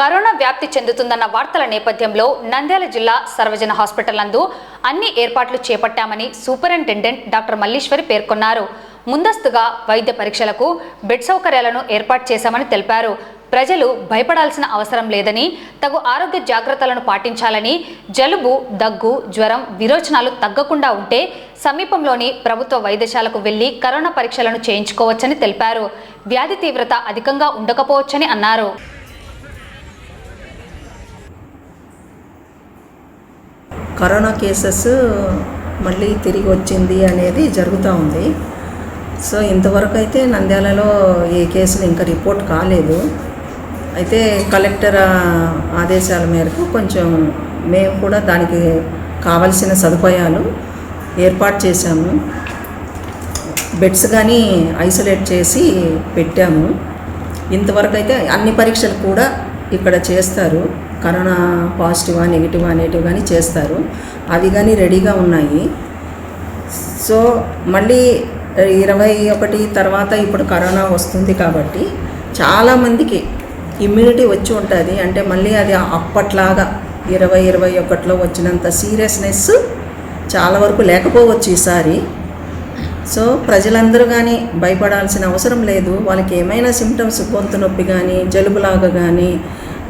Corona వ్యాప్తి చెందుతుందన్న వార్తల నేపథ్యంలో నంద్యాల జిల్లా సర్వజన హాస్పిటల్ నందు అన్ని ఏర్పాట్లు చేపట్టామని సూపరింటెండెంట్ డాక్టర్ మల్లీశ్వరి పేర్కొన్నారు. ముందస్తుగా వైద్య పరీక్షలకు బెడ్ సౌకర్యాలను ఏర్పాటు చేశామని తెలిపారు. ప్రజలు భయపడాల్సిన అవసరం లేదని తగు ఆరోగ్య జాగ్రత్తలను పాటించాలని జలుబు దగ్గు జ్వరం విరోచనాలు తగ్గకుండా ఉంటే సమీపంలోని ప్రభుత్వ వైద్యశాలకు వెళ్ళి కరోనా పరీక్షలను చేయించుకోవచ్చని తెలిపారు. వ్యాధి తీవ్రత అధికంగా ఉండకపోవచ్చని అన్నారు. కరోనా కేసెస్ మళ్ళీ తిరిగి వచ్చింది అనేది జరుగుతూ ఉంది. సో ఇంతవరకు అయితే నంద్యాలలో ఏ కేసులు ఇంకా రిపోర్ట్ కాలేదు. అయితే కలెక్టర్ ఆదేశాల మేరకు కొంచెం మేము కూడా దానికి కావలసిన సదుపాయాలు ఏర్పాటు చేశాము. బెడ్స్ కానీ ఐసోలేట్ చేసి పెట్టాము. ఇంతవరకు అయితే అన్ని పరీక్షలు కూడా ఇక్కడ చేస్తారు. కరోనా పాజిటివా నెగిటివా అనేటివి కానీ చేస్తారు. అవి కానీ రెడీగా ఉన్నాయి. సో మళ్ళీ ఇరవై ఒకటి తర్వాత ఇప్పుడు కరోనా వస్తుంది కాబట్టి చాలామందికి ఇమ్యూనిటీ వచ్చి ఉంటుంది. అంటే మళ్ళీ అది అప్పట్లాగా ఇరవై ఇరవై ఒకటిలో వచ్చినంత సీరియస్నెస్ చాలా వరకు లేకపోవచ్చు ఈసారి. సో ప్రజలందరూ కానీ భయపడాల్సిన అవసరం లేదు. వాళ్ళకి ఏమైనా సిమ్టమ్స్ గొంతు నొప్పి కానీ జలుబులాగా కానీ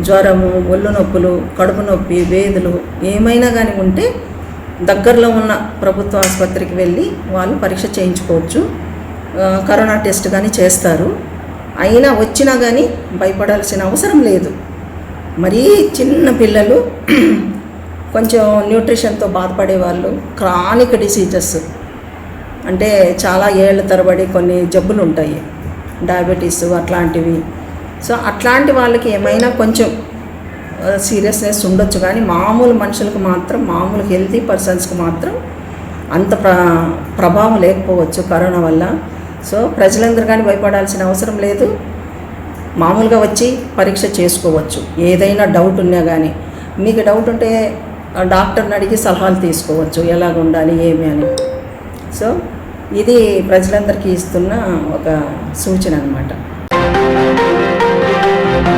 జ్వరము ఒళ్ళు నొప్పులు కడుపు నొప్పి వేదులు ఏమైనా కానీ ఉంటే దగ్గరలో ఉన్న ప్రభుత్వ ఆసుపత్రికి వెళ్ళి వాళ్ళు పరీక్ష చేయించుకోవచ్చు. కరోనా టెస్ట్ కానీ చేస్తారు. అయినా వచ్చినా కానీ భయపడాల్సిన అవసరం లేదు. మరీ చిన్న పిల్లలు కొంచెం న్యూట్రిషన్తో బాధపడే వాళ్ళు క్రానిక్ డిసీజెస్. అంటే చాలా ఏళ్ళ తరబడి కొన్ని జబ్బులు ఉంటాయి డయాబెటీస్ అట్లాంటివి. సో అట్లాంటి వాళ్ళకి ఏమైనా కొంచెం సీరియస్నెస్ ఉండొచ్చు. కానీ మామూలు మనుషులకు మాత్రం మామూలు హెల్తీ పర్సన్స్కి మాత్రం అంత ప్ర ప్రభావం లేకపోవచ్చు కరోనా వల్ల. సో ప్రజలందరూ కానీ భయపడాల్సిన అవసరం లేదు. మామూలుగా వచ్చి పరీక్ష చేసుకోవచ్చు. ఏదైనా డౌట్ ఉన్నా కానీ మీకు డౌట్ ఉంటే డాక్టర్ని అడిగి సలహాలు తీసుకోవచ్చు. ఎలాగ ఉండాలి ఏమి అని. సో ఇది ప్రజలందరికీ ఇస్తున్న ఒక సూచన అనమాట